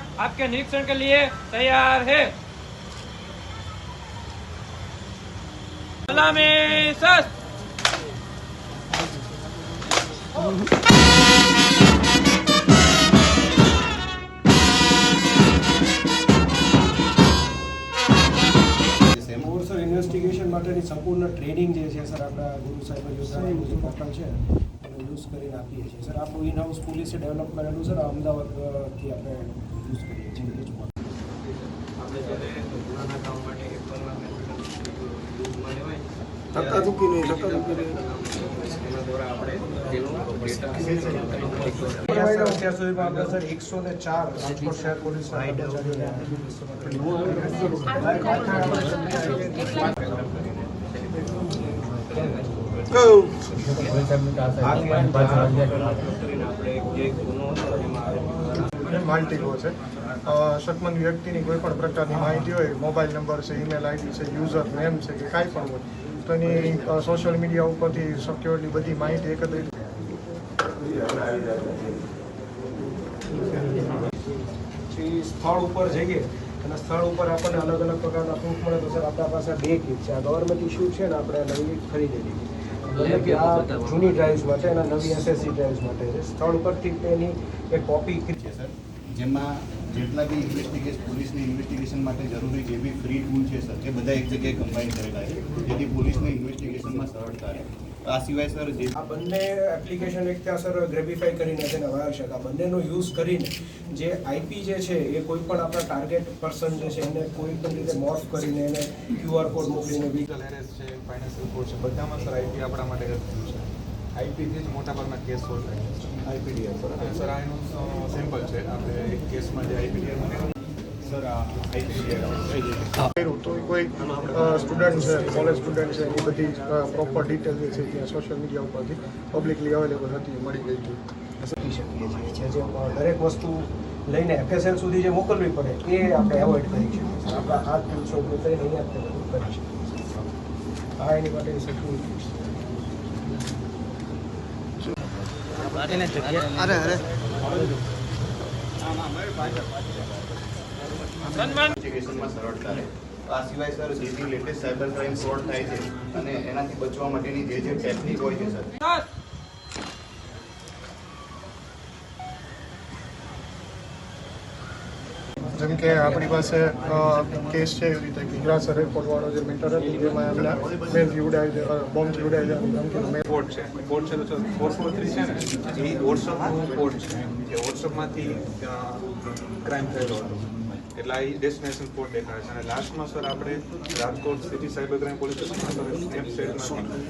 निरीक्षण के लिए तैयार है सलामी सस्त મોર સર ઇન્વેસ્ટિગેશન માટેની સંપૂર્ણ ટ્રેનિંગ જે છે સર આપણા ગુરુ સાહેબ યોજનાનું જે પોર્ટલ છે એનો યુઝ કરીને આપીએ છીએ. સર આપણું ઇન હાઉસ પોલીસે ડેવલપ કરેલું સર અમદાવાદથી આપણે યુઝ કરીએ છીએ. ધક્કા અત્યાર સુધીમાં આપણે સર એકસો ને ચાર રાજકોટ શહેર પોલીસના કર્મચારીઓને અને છે. શકમંદ વ્યક્તિની કોઈ પણ પ્રકારની માહિતી હોય, મોબાઈલ નંબર છે ઈમેલ આઈડી છે યુઝર નેમ છે કે કાંઈ પણ હોય, તો એની સોશિયલ મીડિયા ઉપરથી સિક્યોરલી બધી માહિતી એકત્રિત સ્થળ ઉપર જઈએ, અને સ્થળ ઉપર આપણને અલગ અલગ પ્રકારના પ્રૂફ મળે તો સર આપણા પાસે બે કીટ છે. આ ગવર્મેન્ટ ઇસ્યુ છે ને આપણે નવી ખરીદેલી જૂની ડ્રાઇવ્સ માટે અને નવી એસએસસી ડ્રાઇવ્સ માટે છે. સ્થળ ઉપરથી તેની એક કોપી છે સર. જેમાં જેટલા બી ઇન્વેસ્ટિગેશન પોલીસની ઇન્વેસ્ટિગેશન માટે જરૂરી જે બી ફ્રી ટૂલ છે સર એ બધા એક જગ્યાએ કમ્બાઈન કરેલા છે, જેથી પોલીસને ઇન્વેસ્ટિગેશનમાં સરળતા રહે. આ સિવાય સર જે આ બંને એપ્લિકેશન એક ત્યાં સર ગ્રેબિફાઈ કરીને છે ને વાયર છે. આ બંનેનો યુઝ કરીને જે આઈપી જે છે એ કોઈ પણ આપણા ટાર્ગેટ પર્સન જે છે એને કોઈ પણ રીતે મોર્ફ કરીને એને ક્યુઆર કોડ મોકલીને બી એરેસ એરેસ્ટ છે ફાઇનાન્શિયલ કોડ છે બધામાં સર આઈપી આપણા માટે હેલ્પફુલ છે. આઈપીથી જ મોટાભાગના કેસ સોલ્વ થાય છે. આઈપીડીએફ અને સર આ એનું સેમ્પલ છે. આપણે એક કેસમાં જે આઈપીડીએ મને તો કોઈ સ્ટુડન્ટ છે કોલેજ સ્ટુડન્ટ છે એની બધી પ્રોપર ડિટેલ જે છે ત્યાં સોશિયલ મીડિયા ઉપરથી પબ્લિકલી અવેલેબલ હતી મળી ગઈ હતી જે જે દરેક વસ્તુ લઈને એફએસએલ સુધી જે મોકલવી પડે એ આપણે એવોઇડ કરી શકીએ આપણા હાથ દિવસો ઉપયોગ કરીને અહીંયા આપણે કરી શકીએ છીએ. એની માટેની સિક્યુરિટી અરે અરે. સન્માન. સરળતા રહે. આ સિવાય સર જે બી લેટેસ્ટ સાયબર ક્રાઇમ ફ્રોડ થાય છે અને એનાથી બચવા માટેની જે જે ટેકનિક હોય છે સર જેમ કે આપણી પાસે કેસ છે એવી રીતે કે હિરાસર એરપોર્ટવાળો જે મેટર હતું જેમાં એમના મેન જીવડાય બોમ્બ ધમકીનો મેન કોડ છે કોડ છે. તો ફોર ફોર થ્રી છે ને? એ વોટ્સઅપનું કોડ છે. કે વોટ્સઅપમાંથી ક્રાઇમ થયેલો હતો. એટલે આ ડેસ્ટિનેશન પોર્ટ દેખાય છે. અને લાસ્ટમાં સર આપણે Rajkot city cyber crime police સ્ટેશનમાં